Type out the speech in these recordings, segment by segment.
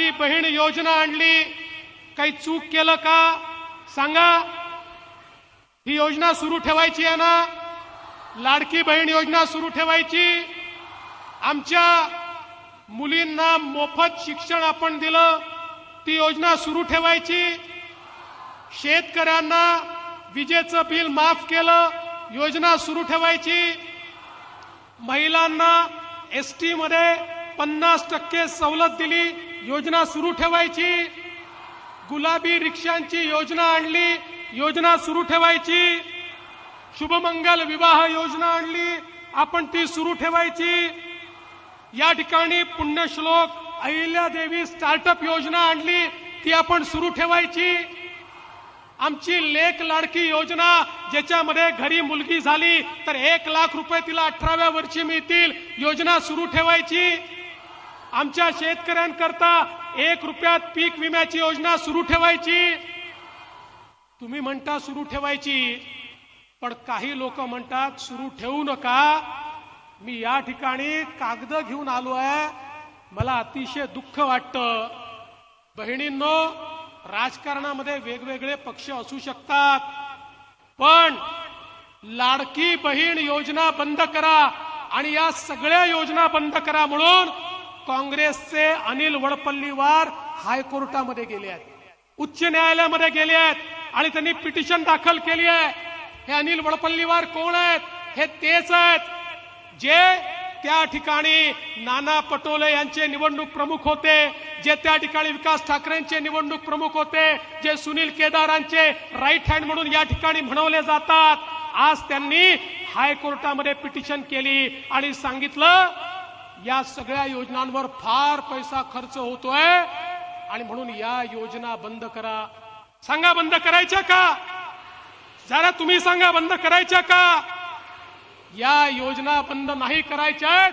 लाडकी बहीण योजना आणली. काही चूक केलं का? सांगा. ही योजना सुरू ठेवायची आहे ना? लाडकी बहीण योजना सुरू ठेवायची. आमच्या मुलींना मोफत शिक्षण आपण दिलं. ती योजना सुरू ठेवायची. शेतकऱ्यांना विजेचं बिल माफ केलं. योजना सुरू ठेवायची. महिलांना एस टी मध्ये पन्नास टक्के सवलत दिली. योजना सुरू ठेवायची. गुलाबी रिक्षांची योजना आणली योजना सुरू ठेवायची. शुभमंगल विवाह योजना आणली आपण ती सुरू ठेवायची. या ठिकाणी पुण्यश्लोक अहिल्यादेवी स्टार्टअप योजना आणली ती आपण सुरू ठेवायची. आमची लेख लाडकी योजना ज्याच्यामध्ये घरी मुलगी झाली तर एक लाख रुपये तिला अठराव्या वर्षी मिळतील योजना सुरू ठेवायची. आमच्या शेतकऱ्यांकरता एक रुपयात पीक विम्याची योजना सुरू ठेवायची. तुम्ही म्हणता सुरू ठेवायची पण काही लोक म्हणतात सुरू ठेवू नका. मी या ठिकाणी कागद घेऊन आलो आहे. मला अतिशय दुःख वाटतं. बहिणींनो राजकारणामध्ये वेगवेगळे पक्ष असू शकतात पण लाडकी बहीण योजना बंद करा आणि या सगळ्या योजना बंद करा म्हणून काँग्रेसचे अनिल वडपल्लीवार हायकोर्टामध्ये गेले आहेत. उच्च न्यायालयामध्ये गेले आहेत आणि त्यांनी पिटिशन दाखल केली आहे. हे अनिल वडपल्लीवार कोण आहेत? हे तेच आहेत जे त्या ठिकाणी नाना पटोले यांचे निवडणूक प्रमुख होते जे त्या ठिकाणी विकास ठाकरेंचे निवडणूक प्रमुख होते जे सुनील केदारांचे राईट हँड म्हणून या ठिकाणी म्हणवले जातात. आज त्यांनी हायकोर्टामध्ये पिटिशन केली आणि सांगितलं या सगळ्या योजनांवर फार पैसा खर्च होतोय. आणि म्हणून या योजना बंद करा. सांगा बंद करायच्या का? जरा तुम्ही सांगा बंद करायच्या का? या योजना बंद नाही करायच्या आहेत,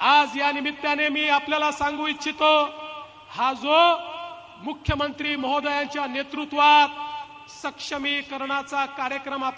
आज या निमित्ताने मी आपल्याला सांगू इच्छितो हा जो मुख्यमंत्री महोदयांच्या नेतृत्वात सक्षमीकरणाचा कार्यक्रम आपण